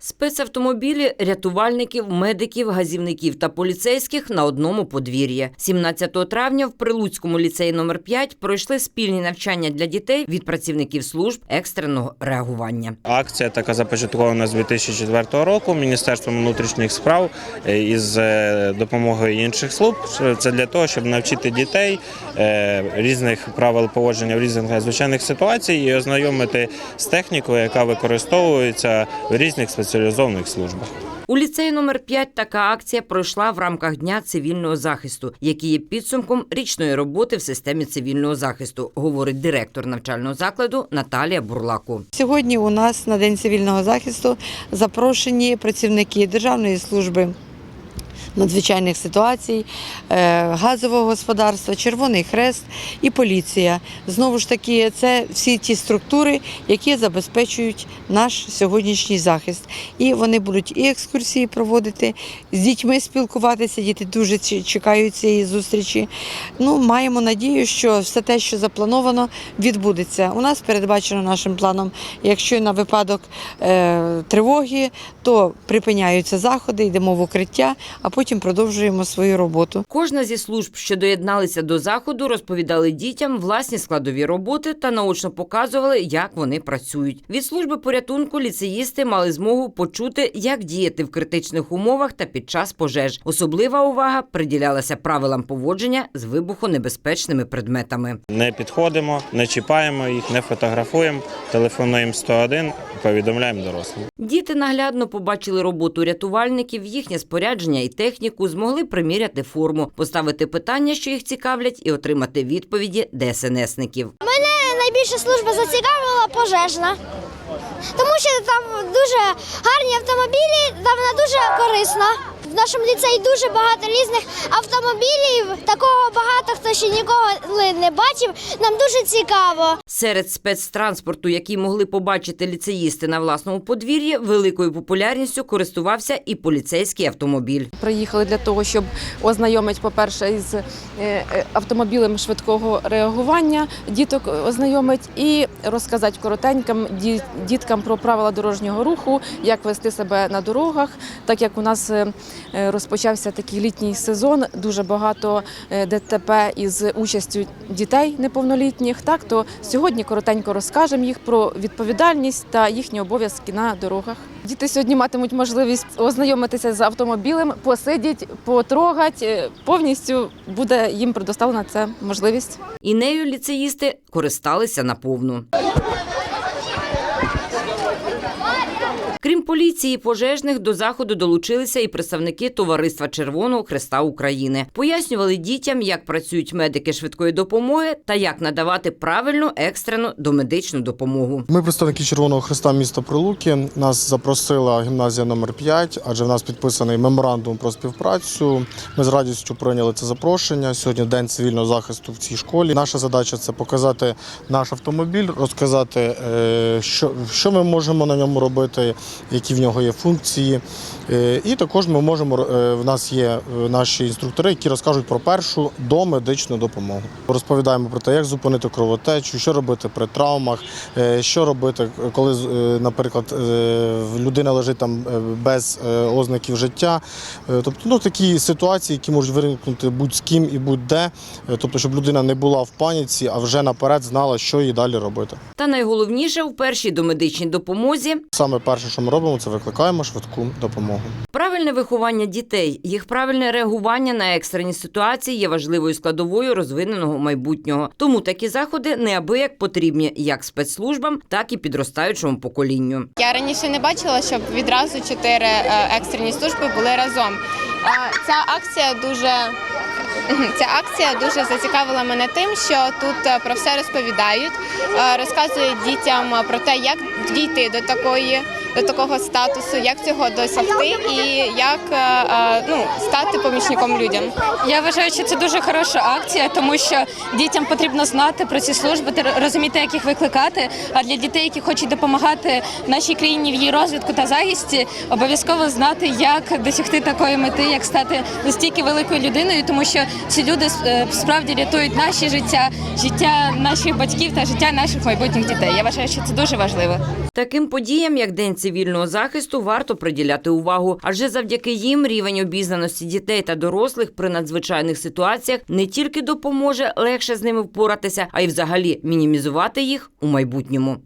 Спецавтомобілі рятувальників, медиків, газівників та поліцейських на одному подвір'ї. 17 травня в Прилуцькому ліцеї номер 5 пройшли спільні навчання для дітей від працівників служб екстреного реагування. Акція така започаткована з 2004 року Міністерством внутрішніх справ е, із е, допомогою інших служб. Це для того, щоб навчити дітей е, різних правил поводження в різних надзвичайних ситуаціях і ознайомити з технікою, яка використовується в різних спеціалізованих службах. У ліцеї номер 5 така акція пройшла в рамках Дня цивільного захисту, який є підсумком річної роботи в системі цивільного захисту, говорить директор навчального закладу Наталія Бурлаку. Сьогодні у нас на День цивільного захисту запрошені працівники Державної служби надзвичайних ситуацій, е, газового господарства, Червоний Хрест і поліція. Знову ж таки, це всі ті структури, які забезпечують наш сьогоднішній захист. І вони будуть і екскурсії проводити, з дітьми спілкуватися. Діти дуже чекають цієї зустрічі. Ну, маємо надію, що все те, що заплановано, відбудеться. У нас передбачено нашим планом, якщо на випадок е, тривоги, то припиняються заходи, йдемо в укриття, а потім продовжуємо свою роботу. Кожна зі служб, що доєдналися до заходу, розповідали дітям власні складові роботи та наочно показували, як вони працюють. Від служби порятунку ліцеїсти мали змогу почути, як діяти в критичних умовах та під час пожеж. Особлива увага приділялася правилам поводження з вибухонебезпечними предметами. Не підходимо, не чіпаємо їх, не фотографуємо, телефонуємо 101, повідомляємо дорослим. Діти наглядно побачили роботу рятувальників, їхнє спорядження і техніку, змогли приміряти форму, поставити питання, що їх цікавлять, і отримати відповіді ДСНСників. Мене найбільше служба зацікавила пожежна. Тому що там дуже гарні автомобілі, там вона дуже корисна. В нашому ліцеї дуже багато різних автомобілів. Такого багато хто ще ніколи не бачив. Нам дуже цікаво. Серед спецтранспорту, який могли побачити ліцеїсти на власному подвір'ї, великою популярністю користувався і поліцейський автомобіль. Приїхали для того, щоб ознайомити, по-перше, із е, е, автомобілем швидкого реагування, діток ознайомить і розказати коротеньким ді- діткам про правила дорожнього руху, як вести себе на дорогах. Так як у нас е, розпочався такий літній сезон, дуже багато ДТП із участю дітей неповнолітніх. Так то сьогодні коротенько розкажемо їх про відповідальність та їхні обов'язки на дорогах. Діти сьогодні матимуть можливість ознайомитися з автомобілем, посидіть, потрогати. Е, Повністю буде їм предоставлена ця можливість. І нею ліцеїсти користалися наповну. Поліції пожежних, до заходу долучилися і представники Товариства Червоного Хреста України. Пояснювали дітям, як працюють медики швидкої допомоги та як надавати правильну екстрену домедичну допомогу. Ми представники Червоного Христа міста Прилуки. Нас запросила гімназія номер 5 адже в нас підписаний меморандум про співпрацю. Ми з радістю прийняли це запрошення. Сьогодні день цивільного захисту в цій школі. Наша задача це показати наш автомобіль, розказати, е, що ми можемо на ньому робити, які в нього є функції. Е, І також ми можемо е, в нас є е, наші інструктори, які розкажуть про першу домедичну допомогу. Розповідаємо про те, як зупинити кровотечу, що робити при травмах, що робити, коли, наприклад, людина лежить там без ознаків життя. Тобто, ну такі ситуації, які можуть виникнути будь-з ким і будь-де. Тобто, щоб людина не була в паніці, а вже наперед знала, що їй далі робити. Та найголовніше у першій домедичній допомозі Саме перше, що ми робимо, це викликаємо швидку допомогу. Правильне виховання дітей, їх правильне реагування на екстрені ситуації є важливою складовою розвиненого майбутнього. Тому такі заходи неабияк потрібні як спецслужбам, так і підростаючому поколінню. Я раніше не бачила, щоб відразу чотири е, екстрені служби були разом. Ця акція дуже ця акція дуже зацікавила мене тим, що тут е, про все розповідають, е, розказують дітям про те, як дійти до такої. До такого статусу, як цього досягти, і як е, е, ну стати помічником людям. Я вважаю, що це дуже хороша акція, тому що дітям потрібно знати про ці служби, розуміти, як їх викликати. А для дітей, які хочуть допомагати нашій країні в її розвитку та захисті, обов'язково знати, як досягти такої мети, як стати настільки великою людиною, тому що ці люди е, справді рятують наші життя, життя наших батьків та життя наших майбутніх дітей. Я вважаю, що це дуже важливо. Таким подіям, як День цивільного захисту варто приділяти увагу, адже завдяки їм рівень обізнаності дітей та дорослих при надзвичайних ситуаціях не тільки допоможе легше з ними впоратися, а й взагалі мінімізувати їх у майбутньому.